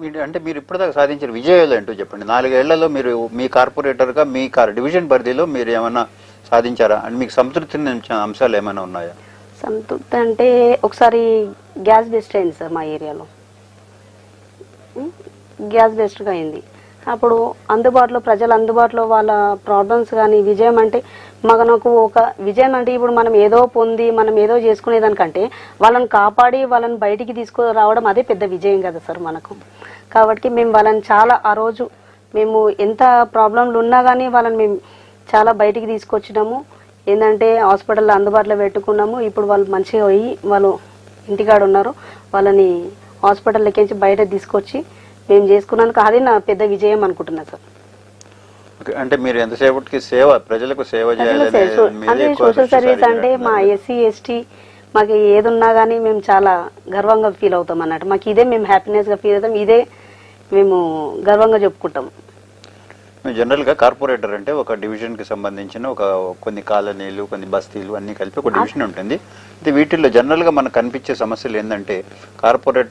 మీరు అంటే మీరు ఇప్పటిదాకా సాధించిన విజయాలు ఏంటో చెప్పండి. నాలుగేళ్ళలో మీరు మీ కార్పొరేటర్గా మీ కార్ డివిజన్ పరిధిలో మీరు ఏమైనా సాధించారా? అండ్ మీకు సంతృప్తి అంశాలు ఏమైనా ఉన్నాయా? సంతృప్తి అంటే ఒకసారి గ్యాస్ బెస్ట్ అయింది సార్ మా ఏరియాలో? గ్యాస్ బెస్ట్గా అయింది. అప్పుడు అందుబాటులో ప్రజలు అందుబాటులో వాళ్ళ ప్రాబ్లమ్స్ కానీ విజయం అంటే మనకు ఒక విజయం అంటే ఇప్పుడు మనం ఏదో పొంది మనం ఏదో చేసుకునేదానికంటే వాళ్ళని కాపాడి వాళ్ళని బయటికి తీసుకురావడం అదే పెద్ద విజయం కదా సార్ మనకు. కాబట్టి మేము వాళ్ళని చాలా ఆ రోజు మేము ఎంత ప్రాబ్లంలు ఉన్నా కానీ వాళ్ళని మేము చాలా బయటికి తీసుకొచ్చినాము. ఏంటంటే హాస్పిటల్లో అందుబాటులో పెట్టుకున్నాము. ఇప్పుడు వాళ్ళు మంచిగా పోయి వాళ్ళు ఇంటికాడ ఉన్నారు. వాళ్ళని హాస్పిటల్లోకి బయట తీసుకొచ్చి మేము చేసుకున్నందుకు అది నా పెద్ద విజయం అనుకుంటున్నా సార్. అంటే మీరు ఎంతసేపటికి సేవ ప్రజలకు సేవ చేయాలి సోషల్ సర్వీస్ అంటే మా. ఎస్సీ ఎస్టీ మాకు ఏది ఉన్నా కానీ మేము చాలా గర్వంగా ఫీల్ అవుతాం అన్నట్టు. మాకు ఇదే మేము హ్యాపీనెస్గా ఫీల్ అవుతాం ఇదే మేము గర్వంగా చెప్పుకుంటాం. మేము జనరల్గా కార్పొరేటర్ అంటే ఒక డివిజన్కి సంబంధించిన ఒక కొన్ని కాలనీలు కొన్ని బస్తీలు అన్ని కలిపి ఒక డివిజన్ ఉంటుంది. వీటిల్లో జనరల్గా మనకు కనిపించే సమస్యలు ఏంటంటే కార్పొరేటర్